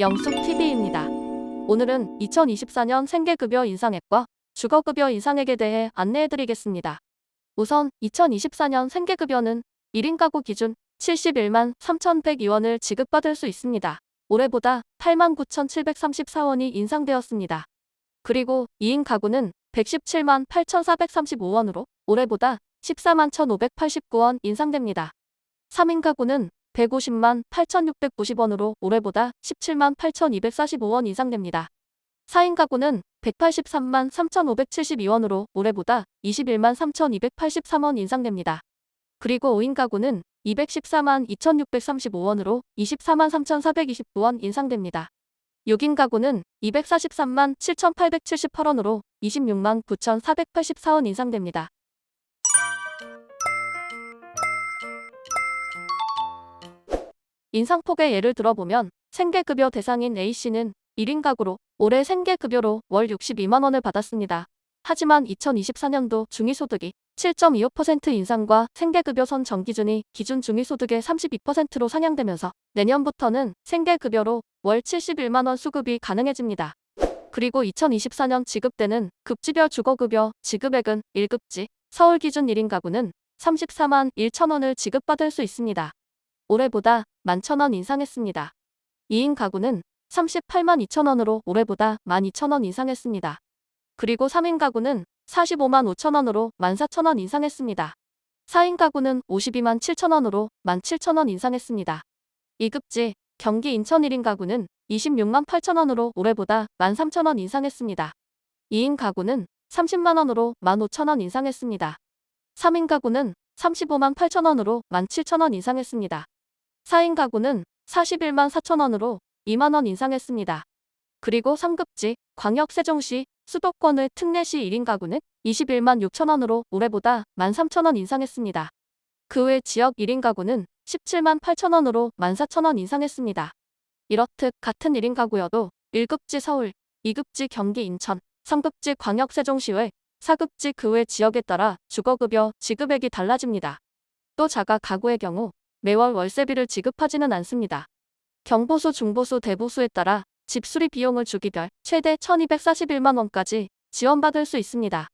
영숙TV입니다. 오늘은 2024년 생계급여 인상액과 주거급여 인상액에 대해 안내해드리겠습니다. 우선 2024년 생계급여는 1인 가구 기준 71만 3,102원을 지급받을 수 있습니다. 올해보다 8만 9,734원이 인상되었습니다. 그리고 2인 가구는 117만 8,435원으로 올해보다 14만 1,589원 인상됩니다. 3인 가구는 150만 8,690원으로 올해보다 17만 8,245원 인상됩니다. 4인 가구는 183만 3,572원으로 올해보다 21만 3,283원 인상됩니다. 그리고 5인 가구는 214만 2,635원으로 24만 3,429원 인상됩니다. 6인 가구는 243만 7,878원으로 26만 9,484원 인상됩니다. 인상폭의 예를 들어보면 생계급여 대상인 A씨는 1인 가구로 올해 생계급여로 월 62만 원을 받았습니다. 하지만 2024년도 중위소득이 7.25% 인상과 생계급여선 정기준이 기준 중위소득의 32%로 상향되면서 내년부터는 생계급여로 월 71만 원 수급이 가능해집니다. 그리고 2024년 지급되는 급지별 주거급여 지급액은 1급지 서울 기준 1인 가구는 34만 1천 원을 지급받을 수 있습니다. 올해보다 11,000원 인상했습니다. 2인 가구는 38만 2천 원으로 올해보다 12,000원 인상했습니다. 그리고 3인 가구는 45만 5천 원으로 14,000원 인상했습니다. 4인 가구는 52만 7천 원으로 17,000원 인상했습니다. 2급지 경기 인천 1인 가구는 26만 8천 원으로 올해보다 13,000원 인상했습니다. 2인 가구는 30만 원으로 15,000원 인상했습니다. 3인 가구는 35만 8천 원으로 17,000원 인상했습니다. 4인 가구는 41만 4천 원으로 2만 원 인상했습니다. 그리고 3급지 광역 세종시 수도권의 특례시 1인 가구는 21만 6천 원으로 올해보다 13,000원 인상했습니다. 그 외 지역 1인 가구는 17만 8천 원으로 14,000원 인상했습니다. 이렇듯 같은 1인 가구여도 1급지 서울, 2급지 경기 인천, 3급지 광역 세종시외, 4급지 그 외 지역에 따라 주거급여 지급액이 달라집니다. 또 자가 가구의 경우 매월 월세비를 지급하지는 않습니다. 경보수, 중보수, 대보수에 따라 집수리 비용을 주기별 최대 1241만 원까지 지원받을 수 있습니다.